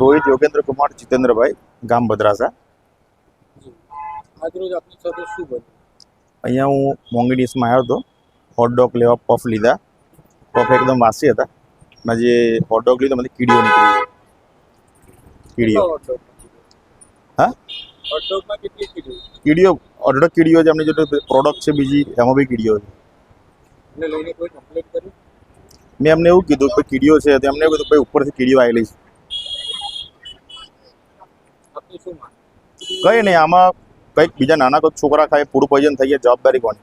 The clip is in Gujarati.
રોહિત યોગેન્દ્ર કુમાર જીતેન્દ્રભાઈ ગામ બન્યું? અહીંયા હું મોંઘી ડીશમાં આવ્યો હતો. હોટડોગ લેવા પફ લીધા. પફ એકદમ વાસી હતા. મેં જે હોટડોગ લીધો મને કીડીઓ નીકળી કીડીઓ. હા? કીડીઓ? અઢળક કીડીઓ છે એમની જે પ્રોડક્ટ છે બીજી એમાં બી કીડીઓ છે. મેં એમને એવું કીધું કે કીડીઓ છે તો એમને એવું કીધું ભાઈ ઉપરથી કીડીઓ આવેલી છે. કંઈ નહીં, આમાં કંઈક બીજા નાના કોઈક છોકરા ખાય ફૂડ પોઈઝન થઈ ગયા, જવાબદારી કોની?